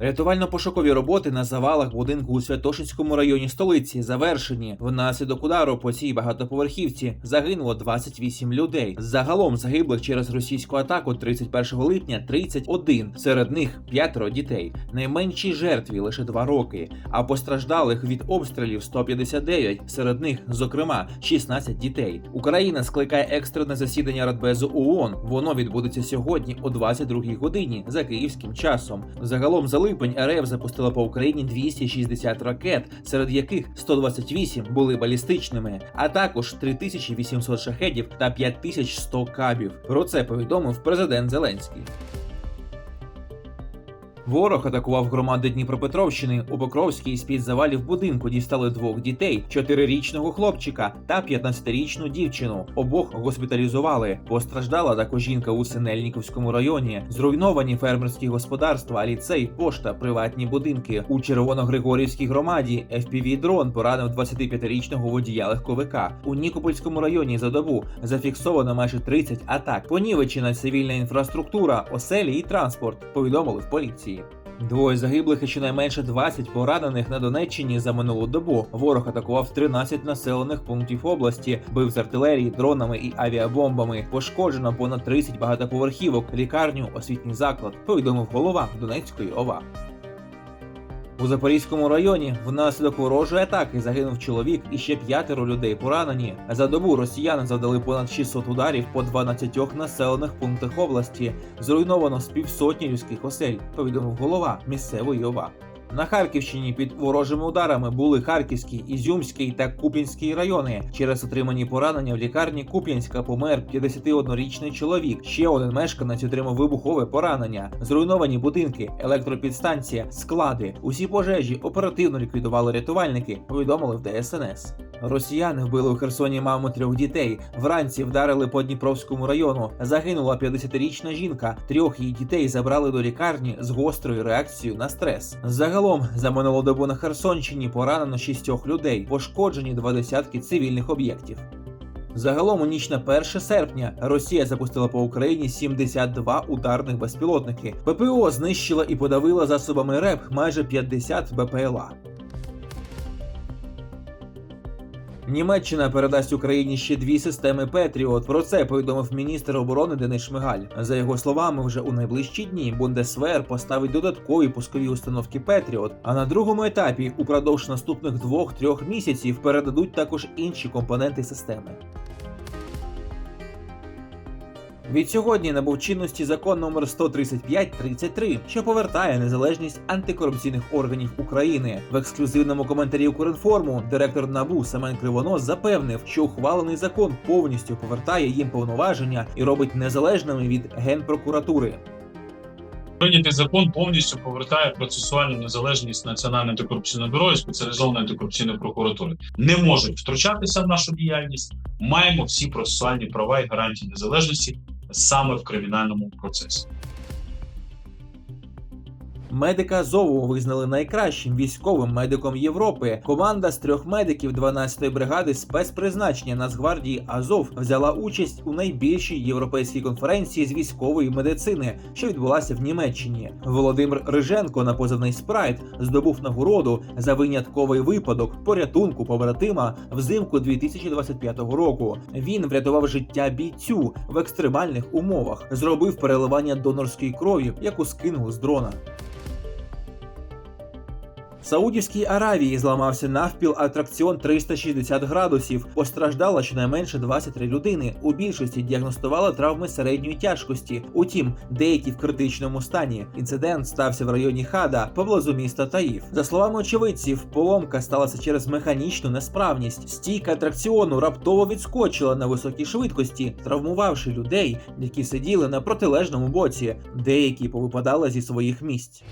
Рятувально-пошукові роботи на завалах будинку у Святошинському районі столиці завершені. Внаслідок удару по цій багатоповерхівці загинуло 28 людей. Загалом загиблих через російську атаку 31 липня 31, серед них п'ятеро дітей. Найменшій жертві лише 2 роки, а постраждалих від обстрілів 159, серед них, зокрема, 16 дітей. Україна скликає екстрене засідання Радбезу ООН. Воно відбудеться сьогодні о 22 годині за київським часом. Загалом за липень РФ запустила по Україні 260 ракет, серед яких 128 були балістичними, а також 3800 шахедів та 5100 кабів. Про це повідомив президент Зеленський. Ворог атакував громади Дніпропетровщини. У Покровській з-під завалів будинку дістали двох дітей: чотирирічного хлопчика та 15-річну дівчину. Обох госпіталізували. Постраждала також жінка у Синельніковському районі. Зруйновані фермерські господарства, ліцей, пошта, приватні будинки. У Червоногригорівській громаді fpv дрон поранив 25-річного водія легковика. У Нікопольському районі за добу зафіксовано майже 30 атак. Понівечена цивільна інфраструктура, оселі і транспорт. Повідомили в поліції. Двоє загиблих і щонайменше 20 поранених на Донеччині за минулу добу. Ворог атакував 13 населених пунктів області, бив з артилерії, дронами і авіабомбами. Пошкоджено понад 30 багатоповерхівок, лікарню, освітній заклад. Повідомив голова Донецької ОВА. У Запорізькому районі внаслідок ворожої атаки загинув чоловік і ще п'ятеро людей поранені. За добу росіяни завдали понад 600 ударів по 12 населених пунктах області. Зруйновано з півсотні людських осель. Повідомив голова місцевої ОВА. На Харківщині під ворожими ударами були Харківський, Ізюмський та Куп'янський райони. Через отримані поранення в лікарні Куп'янська помер 51-річний чоловік. Ще один мешканець отримав вибухове поранення. Зруйновані будинки, електропідстанція, склади. Усі пожежі оперативно ліквідували рятувальники. Повідомили в ДСНС. Росіяни вбили у Херсоні маму трьох дітей. Вранці вдарили по Дніпровському району. Загинула 50-річна жінка. Трьох її дітей забрали до лікарні з гострою реакцією на стрес. Загалом за минулу добу на Херсонщині поранено шістьох людей, пошкоджені два десятки цивільних об'єктів. Загалом у ніч на 1 серпня Росія запустила по Україні 72 ударних безпілотники. ППО знищила і подавила засобами РЕП майже 50 БПЛА. Німеччина передасть Україні ще дві системи Петріот. Про це повідомив міністр оборони Денис Шмигаль. За його словами, вже у найближчі дні Бундесвер поставить додаткові пускові установки Петріот. А на другому етапі, упродовж наступних двох-трьох місяців, передадуть також інші компоненти системи. Відсьогодні набув чинності закон номер 135-33, що повертає незалежність антикорупційних органів України. В ексклюзивному коментарі Укрінформу директор НАБУ Семен Кривонос запевнив, що ухвалений закон повністю повертає їм повноваження і робить незалежними від генпрокуратури. Прийнятий закон повністю повертає процесуальну незалежність Національного антикорупційного бюро і спеціалізованої антикорупційної прокуратури. Не можуть втручатися в нашу діяльність. Маємо всі процесуальні права і гарантії незалежності саме в кримінальному процесі. Медика ЗОВу визнали найкращим військовим медиком Європи. Команда з трьох медиків 12-ї бригади спецпризначення Нацгвардії Азов взяла участь у найбільшій європейській конференції з військової медицини, що відбулася в Німеччині. Володимир Риженко на позивний спрайт здобув нагороду за винятковий випадок порятунку побратима взимку 2025 року. Він врятував життя бійцю в екстремальних умовах, зробив переливання донорської крові, яку скинули з дрона. Саудівській Аравії зламався навпіл атракціон 360 градусів. Постраждало щонайменше 23 людини. У більшості діагностували травми середньої тяжкості. Утім, деякі в критичному стані. Інцидент стався в районі Хада поблизу міста Таїф. За словами очевидців, поломка сталася через механічну несправність. Стійка атракціону раптово відскочила на високій швидкості, травмувавши людей, які сиділи на протилежному боці. Деякі повипадали зі своїх місць.